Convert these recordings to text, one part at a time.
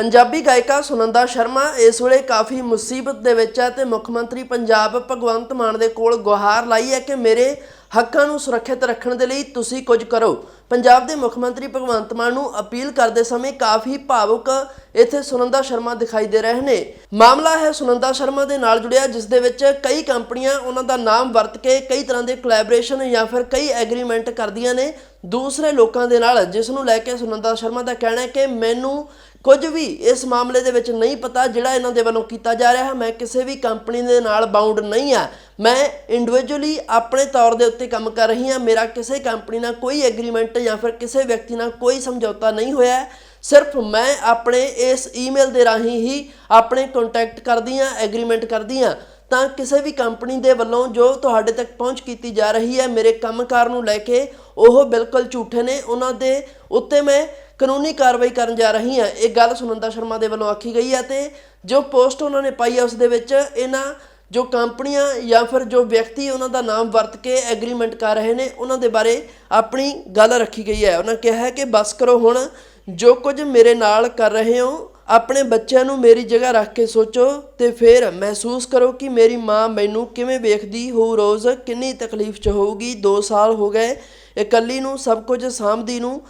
ਪੰਜਾਬੀ ਗਾਇਕਾ ਸੁਨੰਦਾ ਸ਼ਰਮਾ ਇਸ ਵੇਲੇ ਕਾਫੀ ਮੁਸੀਬਤ ਦੇ ਵਿੱਚ ਹੈ ਤੇ ਮੁੱਖ ਮੰਤਰੀ ਪੰਜਾਬ ਭਗਵੰਤ ਮਾਨ ਦੇ ਕੋਲ ਗੁਹਾਰ ਲਾਈ ਹੈ ਕਿ ਮੇਰੇ ਹੱਕਾਂ ਨੂੰ ਸੁਰੱਖਿਅਤ ਰੱਖਣ ਦੇ ਲਈ ਤੁਸੀਂ ਕੁਝ ਕਰੋ। ਪੰਜਾਬ ਦੇ ਮੁੱਖ ਮੰਤਰੀ ਭਗਵੰਤ ਮਾਨ ਨੂੰ ਅਪੀਲ ਕਰਦੇ ਸਮੇਂ ਕਾਫੀ ਭਾਵੁਕ ਇੱਥੇ ਸੁਨੰਦਾ ਸ਼ਰਮਾ ਦਿਖਾਈ ਦੇ ਰਹੇ ਨੇ। ਮਾਮਲਾ ਹੈ ਸੁਨੰਦਾ ਸ਼ਰਮਾ ਦੇ ਨਾਲ ਜੁੜਿਆ, ਜਿਸ ਦੇ ਵਿੱਚ ਕਈ ਕੰਪਨੀਆਂ ਉਹਨਾਂ ਦਾ ਨਾਮ ਵਰਤ ਕੇ ਕਈ ਤਰ੍ਹਾਂ ਦੇ ਕੋਲੈਬੋਰੇਸ਼ਨ ਜਾਂ ਫਿਰ ਕਈ ਐਗਰੀਮੈਂਟ ਕਰਦੀਆਂ ਨੇ। ਦੂਸਰੇ ਲੋਕਾਂ ਦੇ ਨਾਲ, ਜਿਸ ਨੂੰ ਲੈ ਕੇ ਸੁਨੰਦਾ ਸ਼ਰਮਾ ਦਾ ਕਹਿਣਾ ਹੈ ਕਿ ਮੈਨੂੰ ਕੁਝ ਵੀ ਇਸ ਮਾਮਲੇ ਦੇ ਵਿੱਚ ਨਹੀਂ ਪਤਾ ਜਿਹੜਾ ਇਹਨਾਂ ਦੇ ਵੱਲੋਂ ਕੀਤਾ ਜਾ ਰਿਹਾ ਹੈ। ਮੈਂ ਕਿਸੇ ਵੀ ਕੰਪਨੀ ਦੇ ਨਾਲ ਬਾਉਂਡ ਨਹੀਂ ਆ ਮੈਂ ਇੰਡੀਵਿਜੂਅਲੀ ਆਪਣੇ ਤੌਰ ਦੇ ਉੱਤੇ ਕੰਮ ਕਰ ਰਹੀ ਹਾਂ। ਮੇਰਾ ਕਿਸੇ ਕੰਪਨੀ ਨਾਲ ਕੋਈ ਐਗਰੀਮੈਂਟ ਜਾਂ ਫਿਰ ਕਿਸੇ ਵਿਅਕਤੀ ਨਾਲ ਕੋਈ ਸਮਝੌਤਾ ਨਹੀਂ ਹੋਇਆ ਸਿਰਫ ਮੈਂ ਆਪਣੇ ਇਸ ਈਮੇਲ ਦੇ ਰਾਹੀਂ ਹੀ ਆਪਣੇ ਕੰਟੈਕਟ ਕਰਦੀ ਹਾਂ ਐਗਰੀਮੈਂਟ ਕਰਦੀ ਹਾਂ। ਤਾਂ ਕਿਸੇ ਵੀ ਕੰਪਨੀ ਦੇ ਵੱਲੋਂ ਜੋ ਤੁਹਾਡੇ ਤੱਕ ਪਹੁੰਚ ਕੀਤੀ ਜਾ ਰਹੀ ਹੈ, ਮੇਰੇ ਕੰਮਕਾਰ ਨੂੰ ਲੈ ਕੇ ਉਹ ਬਿਲਕੁਲ ਝੂਠੇ ਨੇ। ਉਹਨਾਂ ਦੇ ਉੱਤੇ ਮੈਂ ਕਾਨੂੰਨੀ ਕਾਰਵਾਈ ਕਰਨ ਜਾ ਰਹੀ ਹਾਂ। ਇਹ ਗੱਲ ਸੁਨੰਦਾ ਸ਼ਰਮਾ ਦੇ ਵੱਲੋਂ ਆਖੀ ਗਈ ਹੈ ਤੇ ਜੋ ਪੋਸਟ ਉਹਨਾਂ ਨੇ ਪਾਈ ਹੈ, ਉਸ ਦੇ ਵਿੱਚ ਇਹਨਾਂ ਜੋ ਕੰਪਨੀਆਂ ਜਾਂ ਫਿਰ ਜੋ ਵਿਅਕਤੀ ਉਹਨਾਂ ਦਾ ਨਾਮ ਵਰਤ ਕੇ ਐਗਰੀਮੈਂਟ ਕਰ ਰਹੇ ਨੇ, ਉਹਨਾਂ ਦੇ ਬਾਰੇ ਆਪਣੀ ਗੱਲ ਰੱਖੀ ਗਈ ਹੈ। ਉਹਨਾਂ ਕਿਹਾ ਹੈ ਕਿ ਬਸ ਕਰੋ ਹੁਣ, ਜੋ ਕੁਝ ਮੇਰੇ ਨਾਲ ਕਰ ਰਹੇ ਹੋ ਆਪਣੇ ਬੱਚਿਆਂ ਨੂੰ ਮੇਰੀ ਜਗ੍ਹਾ ਰੱਖ ਕੇ ਸੋਚੋ ਤੇ ਫਿਰ ਮਹਿਸੂਸ ਕਰੋ ਕਿ ਮੇਰੀ ਮਾਂ ਮੈਨੂੰ ਕਿਵੇਂ ਵੇਖਦੀ ਹੋਊ ਰੋਜ਼ ਕਿੰਨੀ ਤਕਲੀਫ 'ਚ ਹੋਊਗੀ 2 ਸਾਲ ਹੋ ਗਏ, ਇਕੱਲੀ ਨੂੰ, ਸਭ ਕੁਝ ਸਾਂਭਦੀ ਨੂੰ,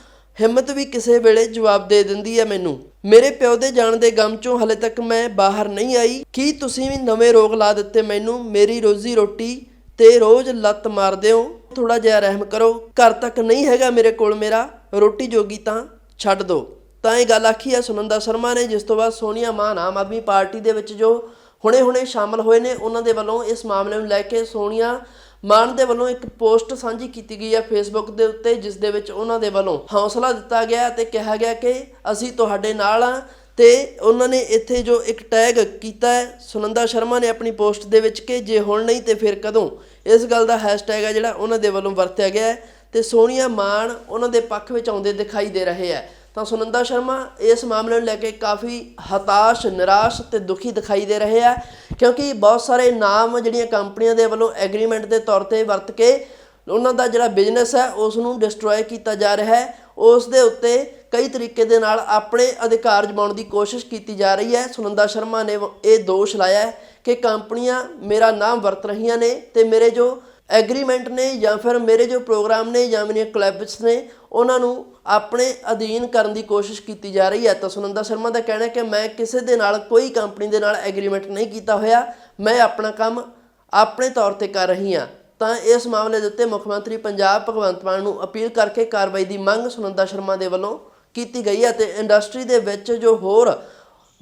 ਹਿੰਮਤ ਵੀ ਕਿਸੇ ਵੇਲੇ ਜਵਾਬ ਦੇ ਦਿੰਦੀ ਹੈ ਮੈਨੂੰ। ਮੇਰੇ ਪਿਓ ਦੇ ਜਾਣ ਦੇ ਗਮ ਚੋਂ ਹਲੇ ਤੱਕ ਮੈਂ ਬਾਹਰ ਨਹੀਂ ਆਈ। ਕੀ ਤੁਸੀਂ ਵੀ ਨਵੇਂ ਰੋਗ ਲਾ ਦਿੱਤੇ ਮੈਨੂੰ? ਮੇਰੀ ਰੋਜ਼ੀ ਰੋਟੀ ਤੇ ਰੋਜ਼ ਲੱਤ ਮਾਰਦੇ ਹੋ ਥੋੜਾ ਜਿਹਾ ਰਹਿਮ ਕਰੋ। ਘਰ ਤੱਕ ਨਹੀਂ ਹੈਗਾ ਮੇਰੇ ਕੋਲ ਮੇਰਾ। ਰੋਟੀ ਜੋਗੀ ਤਾਂ ਛੱਡ ਦੋ। ਤਾਂ ਇਹ ਗੱਲ ਆਖੀ ਹੈ ਸੁਨੰਦਾ ਸ਼ਰਮਾ ਨੇ, ਜਿਸ ਤੋਂ ਬਾਅਦ ਸੋਨੀਆ ਮਾਨ ਆਮ ਆਦਮੀ ਪਾਰਟੀ ਦੇ ਵਿੱਚ ਜੋ ਹੁਣੇ-ਹੁਣੇ ਸ਼ਾਮਲ ਹੋਏ ਨੇ, ਉਹਨਾਂ ਦੇ ਵੱਲੋਂ ਇਸ ਮਾਮਲੇ ਨੂੰ ਲੈ ਕੇ ਸੋਨੀਆ ਮਾਨ ਦੇ ਵੱਲੋਂ ਇੱਕ ਪੋਸਟ ਸਾਂਝੀ ਕੀਤੀ ਗਈ ਹੈ ਫੇਸਬੁੱਕ ਦੇ ਉੱਤੇ, ਜਿਸ ਦੇ ਵਿੱਚ ਉਹਨਾਂ ਦੇ ਵੱਲੋਂ ਹੌਸਲਾ ਦਿੱਤਾ ਗਿਆ ਤੇ ਕਿਹਾ ਗਿਆ ਕਿ ਅਸੀਂ ਤੁਹਾਡੇ ਨਾਲ ਆ ਤੇ ਉਹਨਾਂ ਨੇ ਇੱਥੇ ਜੋ ਇੱਕ ਟੈਗ ਕੀਤਾ ਹੈ, ਸੁਨੰਦਾ ਸ਼ਰਮਾ ਨੇ ਆਪਣੀ ਪੋਸਟ ਦੇ ਵਿੱਚ ਕਿ ਜੇ ਹੁਣ ਨਹੀਂ ਤੇ ਫਿਰ ਕਦੋਂ? ਇਸ ਗੱਲ ਦਾ ਹੈਸ਼ਟੈਗ ਹੈ ਜਿਹੜਾ ਉਹਨਾਂ ਦੇ ਵੱਲੋਂ ਵਰਤਿਆ ਗਿਆ ਹੈ ਤੇ ਸੋਨੀਆ ਮਾਨ ਉਹਨਾਂ ਦੇ ਪੱਖ ਵਿੱਚ ਆਉਂਦੇ ਦਿਖਾਈ ਦੇ ਰਹੇ ਹੈ। ਤਾਂ ਸੁਨੰਦਾ ਸ਼ਰਮਾ, ਇਸ ਮਾਮਲੇ ਨੂੰ ਲੈ ਕੇ ਕਾਫੀ ਹਤਾਸ਼, ਨਿਰਾਸ਼ ਤੇ ਦੁਖੀ ਦਿਖਾਈ ਦੇ ਰਹੇ ਆ, ਕਿਉਂਕਿ ਬਹੁਤ ਸਾਰੇ ਨਾਮ ਜਿਹੜੀਆਂ ਕੰਪਨੀਆਂ ਦੇ ਵੱਲੋਂ ਐਗਰੀਮੈਂਟ ਦੇ ਤੌਰ ਤੇ ਵਰਤ ਕੇ ਉਹਨਾਂ ਦਾ ਜਿਹੜਾ ਬਿਜ਼ਨਸ ਹੈ ਉਸ ਨੂੰ ਡਿਸਟਰੋਏ ਕੀਤਾ ਜਾ ਰਿਹਾ ਹੈ। ਉਸ ਦੇ ਉੱਤੇ ਕਈ ਤਰੀਕੇ ਦੇ ਨਾਲ ਆਪਣੇ ਅਧਿਕਾਰ ਜਮਾਉਣ ਦੀ ਕੋਸ਼ਿਸ਼ ਕੀਤੀ ਜਾ ਰਹੀ ਹੈ। ਸੁਨੰਦਾ ਸ਼ਰਮਾ ਨੇ ਇਹ ਦੋਸ਼ ਲਾਇਆ ਹੈ ਕਿ ਕੰਪਨੀਆਂ ਮੇਰਾ ਨਾਮ ਵਰਤ ਰਹੀਆਂ ਨੇ ਤੇ ਮੇਰੇ ਜੋ ਐਗਰੀਮੈਂਟ ਨੇ ਜਾਂ ਫਿਰ ਮੇਰੇ ਜੋ ਪ੍ਰੋਗਰਾਮ ਨੇ ਜਾਂ ਮੇਰੀਆਂ ਕਲੈਬਸ ਨੇ, ਉਹਨਾਂ ਨੂੰ ਆਪਣੇ ਅਧੀਨ ਕਰਨ ਦੀ ਕੋਸ਼ਿਸ਼ ਕੀਤੀ ਜਾ ਰਹੀ ਹੈ। ਤਾਂ ਸੁਨੰਦਾ ਸ਼ਰਮਾ ਦਾ ਕਹਿਣਾ ਹੈ ਕਿ ਮੈਂ ਕਿਸੇ ਦੇ ਨਾਲ, ਕੋਈ ਕੰਪਨੀ ਦੇ ਨਾਲ ਐਗਰੀਮੈਂਟ ਨਹੀਂ ਕੀਤਾ ਹੋਇਆ। ਮੈਂ ਆਪਣਾ ਕੰਮ ਆਪਣੇ ਤੌਰ ਤੇ ਕਰ ਰਹੀ ਹਾਂ। ਤਾਂ ਇਸ ਮਾਮਲੇ ਦੇ ਉੱਤੇ ਮੁੱਖ ਮੰਤਰੀ ਪੰਜਾਬ ਭਗਵੰਤ ਮਾਨ ਨੂੰ ਅਪੀਲ ਕਰਕੇ ਕਾਰਵਾਈ ਦੀ ਮੰਗ ਸੁਨੰਦਾ ਸ਼ਰਮਾ ਦੇ ਵੱਲੋਂ ਕੀਤੀ ਗਈ ਹੈ ਤੇ ਇੰਡਸਟਰੀ ਦੇ ਵਿੱਚ ਜੋ ਹੋਰ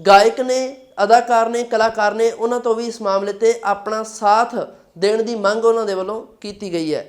ਗਾਇਕ ਨੇ, ਅਦਾਕਾਰ ਨੇ, ਕਲਾਕਾਰ ਨੇ, ਉਹਨਾਂ ਤੋਂ ਵੀ ਇਸ ਮਾਮਲੇ ਤੇ ਆਪਣਾ ਸਾਥ ਦੇਣ ਦੀ ਮੰਗ ਉਹਨਾਂ ਦੇ ਵੱਲੋਂ ਕੀਤੀ ਗਈ ਹੈ।